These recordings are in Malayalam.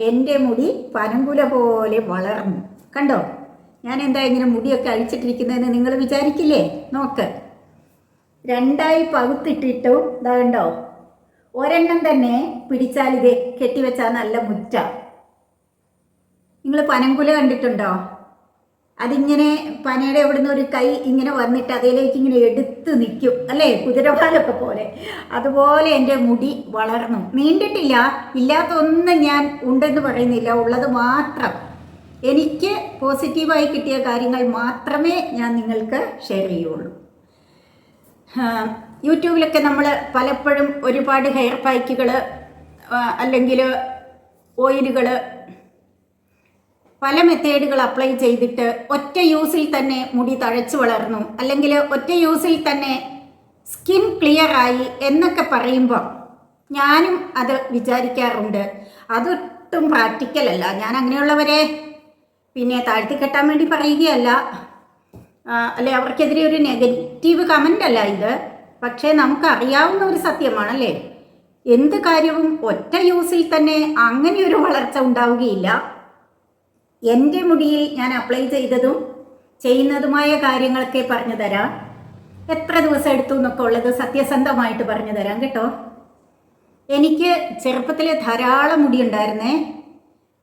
എന്റെ മുടി പനങ്കുല പോലെ വളർന്നു. കണ്ടോ? ഞാൻ എന്താ ഇങ്ങനെ മുടിയൊക്കെ അഴിച്ചിട്ടിരിക്കുന്നതെന്ന് നിങ്ങൾ വിചാരിക്കില്ലേ? നോക്ക്. രണ്ടായി പകുത്തിട്ടിട്ടും ഇതാ കണ്ടോ? ഒരെണ്ണം തന്നെ പിടിച്ചാൽ ഇത് കെട്ടിവെച്ചാൽ നല്ല മുറ്റ. നിങ്ങൾ പനങ്കുല കണ്ടിട്ടുണ്ടോ? അതിങ്ങനെ പനയുടെ അവിടുന്ന് ഒരു കൈ ഇങ്ങനെ വന്നിട്ട് അതിലേക്ക് ഇങ്ങനെ എടുത്ത് നിൽക്കും. അല്ലേ? കുതിരവാലൊക്കെ പോലെ. അതുപോലെ എന്റെ മുടി വളർന്നു. നീണ്ടിട്ടില്ല. ഇല്ലാത്തൊന്നും ഞാൻ ഉണ്ടെന്ന് പറയുന്നില്ല. ഉള്ളത് മാത്രം. എനിക്ക് പോസിറ്റീവായി കിട്ടിയ കാര്യങ്ങൾ മാത്രമേ ഞാൻ നിങ്ങൾക്ക് ഷെയർ ചെയ്യുള്ളൂ. യൂട്യൂബിലൊക്കെ നമ്മൾ പലപ്പോഴും ഒരുപാട് ഹെയർ പാക്കുകൾ അല്ലെങ്കിൽ ഓയിലുകൾ പല മെത്തേഡുകൾ അപ്ലൈ ചെയ്തിട്ട് ഒറ്റ യൂസിൽ തന്നെ മുടി തഴച്ചു വളർന്നു. അല്ലെങ്കിൽ ഒറ്റ യൂസിൽ തന്നെ സ്കിൻ ക്ലിയർ ആയി എന്നൊക്കെ പറയുമ്പോൾ ഞാനും അത് വിചാരിക്കാറുണ്ട്. അതൊട്ടും പ്രാക്ടിക്കൽ അല്ല. ഞാൻ അങ്ങനെയുള്ളവരെ പിന്നെ താഴ്ത്തി കെട്ടാൻ വേണ്ടി പറയുകയല്ല. അല്ലെ അവർക്കെതിരെ ഒരു നെഗറ്റീവ് കമന്റ് അല്ല ഇത്. പക്ഷേ നമുക്ക് അറിയാവുന്ന ഒരു സത്യമാണല്ലേ? എന്ത് കാര്യവും ഒറ്റ യൂസിൽ തന്നെ അങ്ങനെ ഒരു വളർച്ച ഉണ്ടാവുകയില്ല. എന്റെ മുടിയിൽ ഞാൻ അപ്ലൈ ചെയ്തതും ചെയ്യുന്നതുമായ കാര്യങ്ങളൊക്കെ പറഞ്ഞു തരാം. എത്ര ദിവസം എടുത്തു എന്നൊക്കെ ഉള്ളത് സത്യസന്ധമായിട്ട് പറഞ്ഞു തരാം കേട്ടോ. എനിക്ക് ചെറുപ്പത്തിൽ ധാരാളം മുടി ഉണ്ടായിരുന്നേ.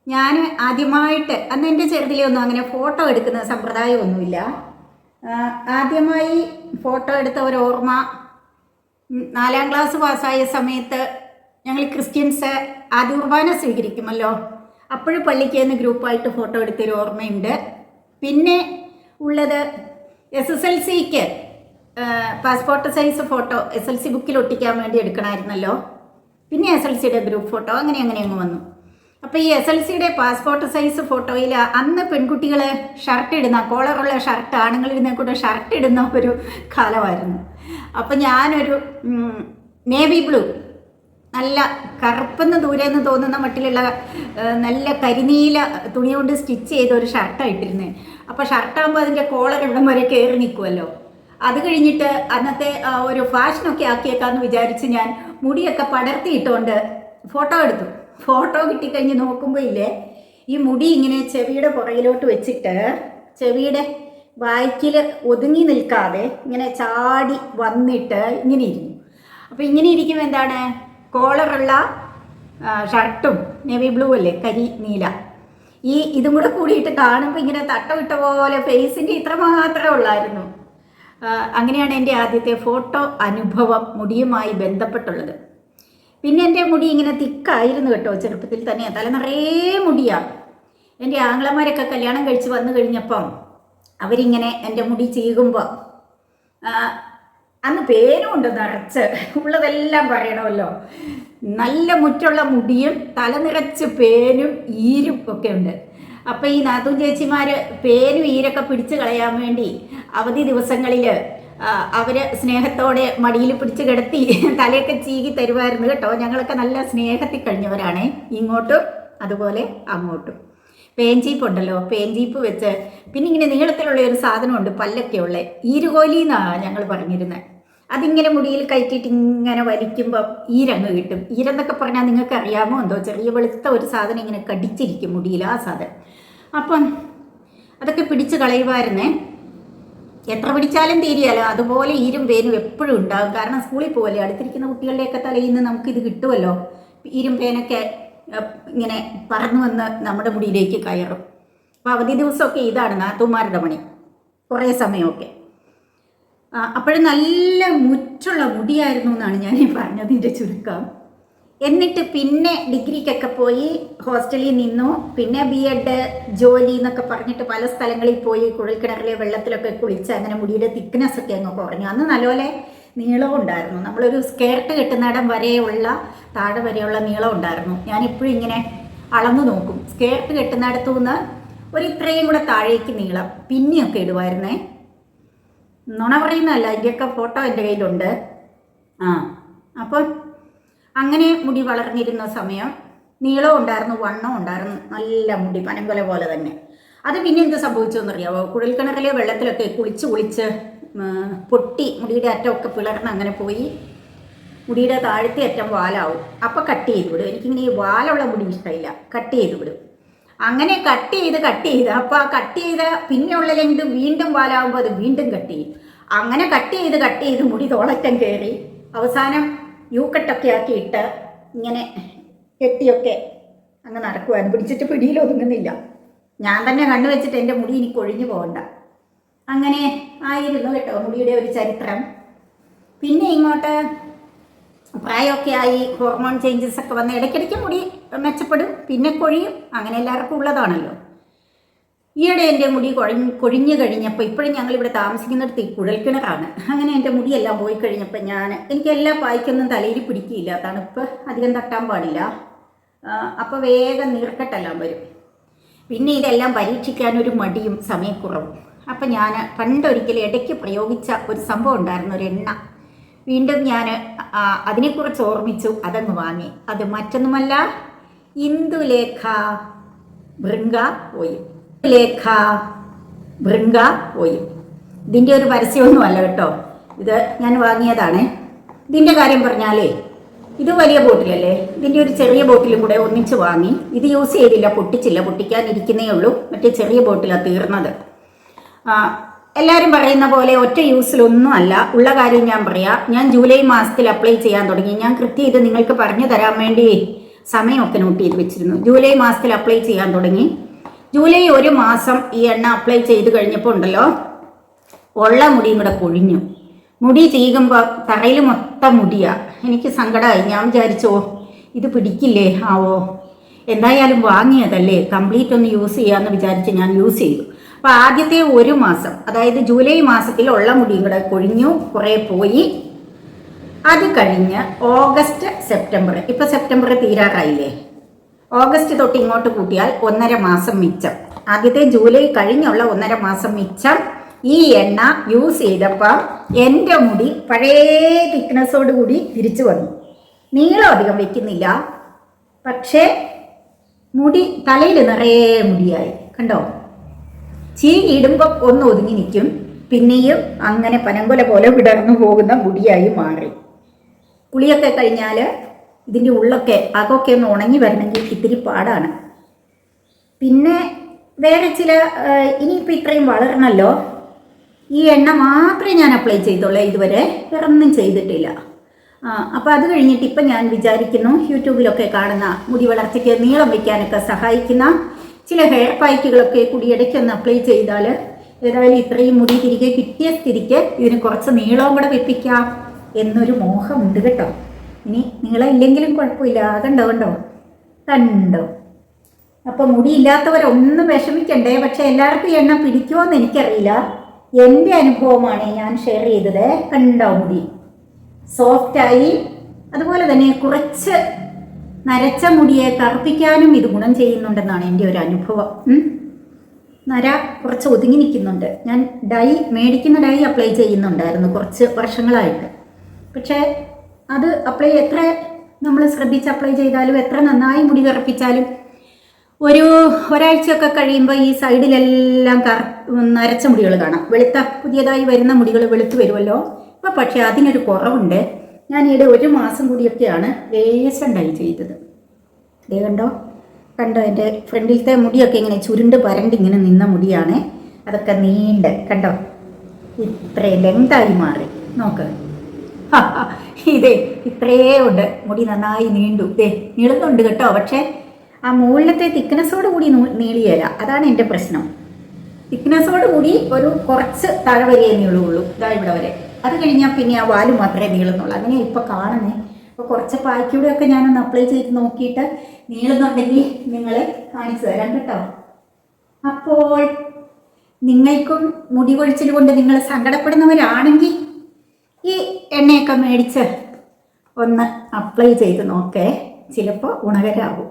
ഞാൻ ആദ്യമായിട്ട് അന്ന് എന്റെ ചെറുതിലൊന്നും അങ്ങനെ ഫോട്ടോ എടുക്കുന്ന സമ്പ്രദായമൊന്നുമില്ല. ആദ്യമായി ഫോട്ടോ എടുത്ത ഒരു ഓർമ്മ നാലാം ക്ലാസ് പാസ്സായ സമയത്ത് ഞങ്ങൾ ക്രിസ്ത്യൻസ് ആദ്യ കുർബാന സ്വീകരിക്കുമല്ലോ. അപ്പോഴും പള്ളിക്ക് നിന്ന് ഗ്രൂപ്പായിട്ട് ഫോട്ടോ എടുത്തൊരു ഓർമ്മയുണ്ട്. പിന്നെ ഉള്ളത് എസ് എസ് എൽ സിക്ക് passport size photo S L C ബുക്കിൽ ഒട്ടിക്കാൻ വേണ്ടി എടുക്കണമായിരുന്നല്ലോ. പിന്നെ എസ് എൽ സിയുടെ ഗ്രൂപ്പ് ഫോട്ടോ അങ്ങനെ അങ്ങനെ അങ്ങ് വന്നു. അപ്പോൾ ഈ എസ് എൽ സിയുടെ പാസ്പോർട്ട് സൈസ് ഫോട്ടോയിൽ അന്ന് പെൺകുട്ടികൾ ഷർട്ട് ഇടുന്ന കോളറുള്ള ഷർട്ട് ആണുങ്ങളിരുന്ന കൂടെ ഷർട്ട് ഇടുന്ന ഒരു കാലമായിരുന്നു. അപ്പോൾ ഞാനൊരു നേവി ബ്ലൂ നല്ല കറുപ്പെന്ന് ദൂരെ നിന്ന് തോന്നുന്ന മട്ടിലുള്ള നല്ല കരിനീല തുണി കൊണ്ട് സ്റ്റിച്ച് ചെയ്ത ഒരു ഷർട്ടാണ് ഇട്ടിരുന്നത് അപ്പോൾ ഷർട്ടാകുമ്പോൾ അതിന്റെ കോളർ ഇവിടം വരെ കയറി നിൽക്കുമല്ലോ അത് കഴിഞ്ഞിട്ട് അന്നത്തെ ഒരു ഫാഷനൊക്കെ ആക്കിയേക്കാന്ന് വിചാരിച്ച് ഞാൻ മുടിയൊക്കെ പടർത്തിയിട്ടുകൊണ്ട് ഫോട്ടോ എടുത്തു. ഫോട്ടോ കിട്ടിക്കഴിഞ്ഞ് നോക്കുമ്പോൾ ഇല്ലേ ഈ മുടി ഇങ്ങനെ ചെവിയുടെ പുറകിലോട്ട് വെച്ചിട്ട് ചെവിയുടെ വായ്ക്കിൽ ഒതുങ്ങി നിൽക്കാതെ ഇങ്ങനെ ചാടി വന്നിട്ട് ഇങ്ങനെ ഇരുന്നു അപ്പോൾ ഇങ്ങനെ ഇരിക്കുമ്പോൾ എന്താണ്? കോളറുള്ള ഷർട്ടും നേവി ബ്ലൂ അല്ലേ കരി നീല. ഈ ഇതും കൂടെ കൂടിയിട്ട് കാണുമ്പോൾ ഇങ്ങനെ തട്ടവിട്ട പോലെ ഫേസിന്റെ ഇത്ര മാത്രമേ ഉള്ളായിരുന്നു. അങ്ങനെയാണ് എന്റെ ആദ്യത്തെ ഫോട്ടോ അനുഭവം മുടിയുമായി ബന്ധപ്പെട്ടുള്ളത്. പിന്നെ എന്റെ മുടി ഇങ്ങനെ തിക്കായിരുന്നു കേട്ടോ ചെറുപ്പത്തിൽ തന്നെ. തല നിറയെ മുടിയാണ് എന്റെ ആങ്ങളമാരൊക്കെ കല്യാണം കഴിച്ച് വന്നു കഴിഞ്ഞപ്പം അവരിങ്ങനെ എന്റെ മുടി ചീകുമ്പോൾ അന്ന് പേരും ഉണ്ട് നിറച്ച് ഉള്ളതെല്ലാം പറയണമല്ലോ. നല്ല മുറ്റുള്ള മുടിയും തല നിറച്ച് പേനും ഈരും ഒക്കെ ഉണ്ട്. അപ്പം ഈ നാതു ചേച്ചിമാർ പേനും ഈരൊക്കെ പിടിച്ചു കളയാൻ വേണ്ടി അവധി ദിവസങ്ങളിൽ അവർ സ്നേഹത്തോടെ മടിയിൽ പിടിച്ച് കിടത്തി തലയൊക്കെ ചീകി തരുമായിരുന്നു കേട്ടോ. ഞങ്ങളൊക്കെ നല്ല സ്നേഹത്തിൽ കഴിഞ്ഞവരാണ്. ഇങ്ങോട്ടും അതുപോലെ അങ്ങോട്ടും. പേഞ്ചീപ്പ് ഉണ്ടല്ലോ. പേഞ്ചീപ്പ് വെച്ച് പിന്നെ ഇങ്ങനെ നീളത്തിലുള്ള ഒരു സാധനമുണ്ട് പല്ലൊക്കെ ഉള്ളത് ഈരുകോലി എന്നാണ് ഞങ്ങൾ പറഞ്ഞിരുന്നത് അതിങ്ങനെ മുടിയിൽ കയറ്റിയിട്ട് ഇങ്ങനെ വലിക്കുമ്പോൾ ഈരങ്ങ് കിട്ടും. ഈരെന്നൊക്കെ പറഞ്ഞാൽ നിങ്ങൾക്ക് അറിയാമോ എന്തോ? ചെറിയ വെളുത്ത ഒരു സാധനം ഇങ്ങനെ കടിച്ചിരിക്കും മുടിയിൽ ആ സാധനം. അപ്പം അതൊക്കെ പിടിച്ച് കളയുമായിരുന്നേ എത്ര പിടിച്ചാലും തീരിയല്ല. അതുപോലെ ഈരും വേനും എപ്പോഴും ഉണ്ടാകും. കാരണം സ്കൂളിൽ പോകല്ലേ അടുത്തിരിക്കുന്ന കുട്ടികളുടെയൊക്കെ തലയിൽ നിന്ന് നമുക്കിത് കിട്ടുമല്ലോ ഈരും പേനൊക്കെ ഇങ്ങനെ പറന്നു വന്ന് നമ്മുടെ മുടിയിലേക്ക് കയറും. അപ്പോൾ അവധി ദിവസമൊക്കെ ഇതാണ് നാത്തുമാരുടെ പണി. കുറേ സമയമൊക്കെ. അപ്പോഴും നല്ല മുറ്റുള്ള മുടിയായിരുന്നു എന്നാണ് ഞാൻ ഈ പറഞ്ഞതിന്റെ ചുരുക്കം. എന്നിട്ട് പിന്നെ ഡിഗ്രിക്കൊക്കെ പോയി ഹോസ്റ്റലിൽ നിന്നു. പിന്നെ ബി എഡ് ജോലി എന്നൊക്കെ പറഞ്ഞിട്ട് പല സ്ഥലങ്ങളിൽ പോയി. കുഴൽക്കിണറിലെ വെള്ളത്തിലൊക്കെ കുളിച്ച് അങ്ങനെ മുടിയുടെ തിക്നെസ് ഒക്കെ അങ്ങ് കുറഞ്ഞു. അന്ന് നല്ലപോലെ നീളവും ഉണ്ടായിരുന്നു. നമ്മളൊരു സ്കേർട്ട് കെട്ടുന്നിടം വരെയുള്ള താഴെ വരെയുള്ള നീളം ഉണ്ടായിരുന്നു. ഞാനിപ്പോഴും ഇങ്ങനെ അളന്നു നോക്കും. സ്കേർട്ട് കെട്ടുന്നിടത്തു നിന്ന് ഒരു ഇത്രയും കൂടെ താഴേക്ക് നീളം. പിന്നെയൊക്കെ ഇടുമായിരുന്നേ നുണ പറയുന്നതല്ല അതിന്റെയൊക്കെ ഫോട്ടോ എന്റെ കയ്യിലുണ്ട്. ആ അപ്പോൾ അങ്ങനെ മുടി വളർന്നിരുന്ന സമയം നീളവും ഉണ്ടായിരുന്നു വണ്ണവും ഉണ്ടായിരുന്നു നല്ല മുടി പനങ്കൊല പോലെ തന്നെ. അത് പിന്നെ എന്ത് സംഭവിച്ചെന്നറിയാവോ? കുഴൽക്കിണറിലെ വെള്ളത്തിലൊക്കെ കുളിച്ച് കുളിച്ച് പൊട്ടി മുടിയുടെ അറ്റമൊക്കെ പിളർന്ന് അങ്ങനെ പോയി. മുടിയുടെ താഴത്തെ അറ്റം വാലാവും. അപ്പം കട്ട് ചെയ്ത് വിടും. എനിക്കിങ്ങനെ ഈ വാലുള്ള മുടി ഇഷ്ടമില്ല. കട്ട് ചെയ്ത് വിടും. അങ്ങനെ കട്ട് ചെയ്ത് കട്ട് ചെയ്ത്. അപ്പോൾ ആ കട്ട് ചെയ്ത പിന്നെയുള്ള ലെങ്ത് വീണ്ടും വാലാവുമ്പോൾ അത് വീണ്ടും കട്ട് ചെയ്യും. അങ്ങനെ കട്ട് ചെയ്ത് കട്ട് ചെയ്ത് മുടി തോളറ്റം കയറി അവസാനം യൂക്കട്ടൊക്കെ ആക്കി ഇട്ട് ഇങ്ങനെ കെട്ടിയൊക്കെ അങ്ങ് നടക്കുവാൻ പിടിച്ചിട്ട് പിടിയിൽ ഒതുങ്ങുന്നില്ല. ഞാൻ തന്നെ കണ്ണു വെച്ചിട്ട് എന്റെ മുടി ഇനി കൊഴിഞ്ഞു പോകണ്ട. അങ്ങനെ ആയിരുന്നു കേട്ടോ മുടിയുടെ ഒരു ചരിത്രം. പിന്നെ ഇങ്ങോട്ട് പ്രായമൊക്കെ ആയി ഹോർമോൺ ചേഞ്ചസ് ഒക്കെ വന്ന് ഇടയ്ക്കിടയ്ക്ക് മുടി മെച്ചപ്പെടും പിന്നെ കൊഴിയും അങ്ങനെ എല്ലാവർക്കും ഉള്ളതാണല്ലോ. ഈയിടെ എന്റെ മുടി കൊഴിഞ്ഞ് കൊഴിഞ്ഞു കഴിഞ്ഞപ്പോൾ ഇപ്പോഴും ഞങ്ങളിവിടെ താമസിക്കുന്നിടത്ത് ഈ കുഴൽക്കിണറാണ് അങ്ങനെ എന്റെ മുടിയെല്ലാം പോയി കഴിഞ്ഞപ്പോൾ ഞാൻ എനിക്ക് എല്ലാ പായ്ക്കൊന്നും തലയിൽ പിടിക്കില്ല തണുപ്പ് അധികം തട്ടാൻ പാടില്ല. അപ്പോൾ വേഗം നീർക്കെട്ടെല്ലാം വരും. പിന്നെ ഇതെല്ലാം പരീക്ഷിക്കാൻ ഒരു മടിയും സമയക്കുറവും. അപ്പം ഞാൻ പണ്ടൊരിക്കൽ ഇടയ്ക്ക് പ്രയോഗിച്ച ഒരു സംഭവം ഉണ്ടായിരുന്നു ഒരു എണ്ണ. വീണ്ടും ഞാൻ അതിനെക്കുറിച്ച് ഓർമ്മിച്ചു അതങ്ങ് വാങ്ങി. അത് മറ്റൊന്നുമല്ല ഇന്ദുലേഖ ഭൃംഗ ഓയിൽ. ലേഖ ഭൃംഗ ഓയിൽ. ഇതിന്റെ ഒരു പരസ്യമൊന്നുമല്ല കേട്ടോ. ഇത് ഞാൻ വാങ്ങിയതാണ്. ഇതിന്റെ കാര്യം പറഞ്ഞാലേ ഇത് വലിയ ബോട്ടിലല്ലേ? ഇതിന്റെ ഒരു ചെറിയ ബോട്ടിലും കൂടെ ഒന്നിച്ച് വാങ്ങി. ഇത് യൂസ് ചെയ്തില്ല പൊട്ടിച്ചില്ല പൊട്ടിക്കാനിരിക്കുന്നേ ഉള്ളൂ. മറ്റേ ചെറിയ ബോട്ടിലാണ് തീർന്നത്. എല്ലാവരും പറയുന്ന പോലെ ഒറ്റ യൂസിലൊന്നും അല്ല. ഉള്ള കാര്യം ഞാൻ പറയാം. ഞാൻ ജൂലൈ മാസത്തിൽ അപ്ലൈ ചെയ്യാൻ തുടങ്ങി. ഞാൻ കൃത്യം ഇത് നിങ്ങൾക്ക് പറഞ്ഞു തരാൻ വേണ്ടി സമയമൊക്കെ നോട്ട് ചെയ്ത് വെച്ചിരുന്നു. ജൂലൈ മാസത്തിൽ അപ്ലൈ ചെയ്യാൻ തുടങ്ങി. ജൂലൈ ഒരു മാസം ഈ എണ്ണ അപ്ലൈ ചെയ്ത് കഴിഞ്ഞപ്പോൾ ഉണ്ടല്ലോ ഉള്ള മുടിയും കൂടെ കൊഴിഞ്ഞു. മുടി ചീകുമ്പോൾ തറയിൽ മൊത്തം മുടിയാ. എനിക്ക് സങ്കടമായി ഞാൻ വിചാരിച്ചോ ഇത് പിടിക്കില്ലേ? ആവോ. എന്തായാലും വാങ്ങിയതല്ലേ. കംപ്ലീറ്റ് ഒന്ന് യൂസ് ചെയ്യാമെന്ന് വിചാരിച്ച് ഞാൻ യൂസ് ചെയ്തു. അപ്പോൾ ആദ്യത്തെ ഒരു മാസം അതായത് ജൂലൈ മാസത്തിൽ ഉള്ള മുടിയും കൂടെ കൊഴിഞ്ഞു കുറേ പോയി. അത് കഴിഞ്ഞ് ഓഗസ്റ്റ് സെപ്റ്റംബർ. ഇപ്പൊ സെപ്റ്റംബർ തീരാറായില്ലേ? ഓഗസ്റ്റ് തൊട്ട് ഇങ്ങോട്ട് കൂട്ടിയാൽ ഒന്നര മാസം മിച്ചം. ആദ്യത്തെ ജൂലൈ കഴിഞ്ഞുള്ള ഒന്നര മാസം മിച്ചം. ഈ എണ്ണ യൂസ് ചെയ്തപ്പോൾ എന്റെ മുടി പഴയ തിക്നെസ്സോട് കൂടി തിരിച്ചു വന്നു. നീളം അധികം വെക്കുന്നില്ല. പക്ഷേ മുടി തലയിൽ നിറയെ മുടിയായി. കണ്ടോ? ചീകി ഇടുമ്പോൾ ഒന്ന് ഒതുങ്ങി നിൽക്കും. പിന്നെയും അങ്ങനെ പനങ്കൊല പോലെ വിടർന്നു പോകുന്ന മുടിയായി മാറി. കുളിയൊക്കെ കഴിഞ്ഞാൽ ഇതിന്റെ ഉള്ളൊക്കെ അതൊക്കെ ഒന്ന് ഉണങ്ങി വരണമെങ്കിൽ ഇത്തിരി പാടാണ്. പിന്നെ വേറെ ചില ഇനിയിപ്പോൾ ഇത്രയും വളരണമല്ലോ ഈ എണ്ണ മാത്രമേ ഞാൻ അപ്ലൈ ചെയ്തുള്ളൂ ഇതുവരെ. വേറെ ഒന്നും ചെയ്തിട്ടില്ല അപ്പോൾ അത് കഴിഞ്ഞിട്ട് ഇപ്പം ഞാൻ വിചാരിക്കുന്നു യൂട്യൂബിലൊക്കെ കാണുന്ന മുടി വളർച്ചയ്ക്ക് നീളം വയ്ക്കാനൊക്കെ സഹായിക്കുന്ന ചില ഹെയർ പായ്ക്കുകളൊക്കെ കൂടി ഇടയ്ക്കൊന്ന് അപ്ലൈ ചെയ്താൽ ഏതായാലും ഇത്രയും മുടി തിരികെ കിട്ടിയ സ്ഥിതിക്ക് ഇതിന് കുറച്ച് നീളവും കൂടെ വെപ്പിക്കാം എന്നൊരു മോഹമുണ്ട് കേട്ടോ. ഇനി നീളം ഇല്ലെങ്കിലും കുഴപ്പമില്ല. കണ്ടോ കണ്ടോ? കണ്ടോ? അപ്പോൾ മുടിയില്ലാത്തവരൊന്നും വിഷമിക്കണ്ടേ. പക്ഷേ എല്ലാവർക്കും ഈ എണ്ണ പിടിക്കുമോ എന്ന് എനിക്കറിയില്ല. എന്റെ അനുഭവമാണ് ഞാൻ ഷെയർ ചെയ്തത്. കണ്ടോ മുടി? സോഫ്റ്റായി അതുപോലെ തന്നെ കുറച്ച് നരച്ച മുടിയെ കറുപ്പിക്കാനും ഇത് ഗുണം ചെയ്യുന്നുണ്ടെന്നാണ് എന്റെ ഒരു അനുഭവം. നര കുറച്ച് ഒതുങ്ങി നിൽക്കുന്നുണ്ട്. ഞാൻ ഡൈ മേടിക്കുന്ന ഡൈ അപ്ലൈ ചെയ്യുന്നുണ്ടായിരുന്നു കുറച്ച് വർഷങ്ങളായിട്ട്. പക്ഷേ അത് അപ്ലൈ എത്ര നമ്മൾ ശ്രദ്ധിച്ച് അപ്ലൈ ചെയ്താലും എത്ര നന്നായി മുടി കറുപ്പിച്ചാലും ഒരു ഒരാഴ്ചയൊക്കെ കഴിയുമ്പോൾ ഈ സൈഡിലെല്ലാം കറ നരച്ച മുടികൾ കാണാം. വെളുത്ത പുതിയതായി വരുന്ന മുടികൾ വെളുത്ത് വരുമല്ലോ. അപ്പോൾ പക്ഷേ അതിനൊരു കുറവുണ്ട്. ഈയിടെ ഒരു മാസം കൂടിയൊക്കെയാണ് ഡൈ ചെയ്തത്. ഇതേ കണ്ടോ? കണ്ടോ എന്റെ ഫ്രണ്ടിലത്തെ മുടിയൊക്കെ ഇങ്ങനെ ചുരുണ്ട് പരണ്ട് ഇങ്ങനെ നിന്ന മുടിയാണ്. അതൊക്കെ നീണ്ട് കണ്ടോ? ഇത്രയും ലെങ്തായി മാറി. നോക്ക്. ഇതേ ഇത്രേ ഉണ്ട്. മുടി നന്നായി നീണ്ടു. ഇതേ നീളുന്നുണ്ട് കേട്ടോ. പക്ഷേ ആ മുകളിലത്തെ തിക്നെസ്സോട് കൂടി നീളിയല്ല അതാണ് എന്റെ പ്രശ്നം. തിക്നെസ്സോട് കൂടി ഒരു കുറച്ച് താഴെ വരെയേ നീളുള്ളൂ. ഇതാ ഇവിടെ വരെ. അത് കഴിഞ്ഞാൽ പിന്നെ ആ വാൽ മാത്രമേ നീളുന്നുള്ളൂ. അങ്ങനെ ഇപ്പോൾ കാണുന്നേ. അപ്പോൾ കുറച്ച് പായ്ക്കൂടെയൊക്കെ ഞാനൊന്ന് അപ്ലൈ ചെയ്ത് നോക്കിയിട്ട് നീളുന്നുണ്ടെങ്കിൽ നിങ്ങൾ കാണിച്ചു തരാം കേട്ടോ. അപ്പോൾ നിങ്ങൾക്കും മുടി കൊഴിച്ചിൽ കൊണ്ട് നിങ്ങൾ സങ്കടപ്പെടുന്നവരാണെങ്കിൽ ഈ എണ്ണയൊക്കെ മേടിച്ച് ഒന്ന് അപ്ലൈ ചെയ്ത് നോക്കേ. ചിലപ്പോൾ ഗുണകരാകും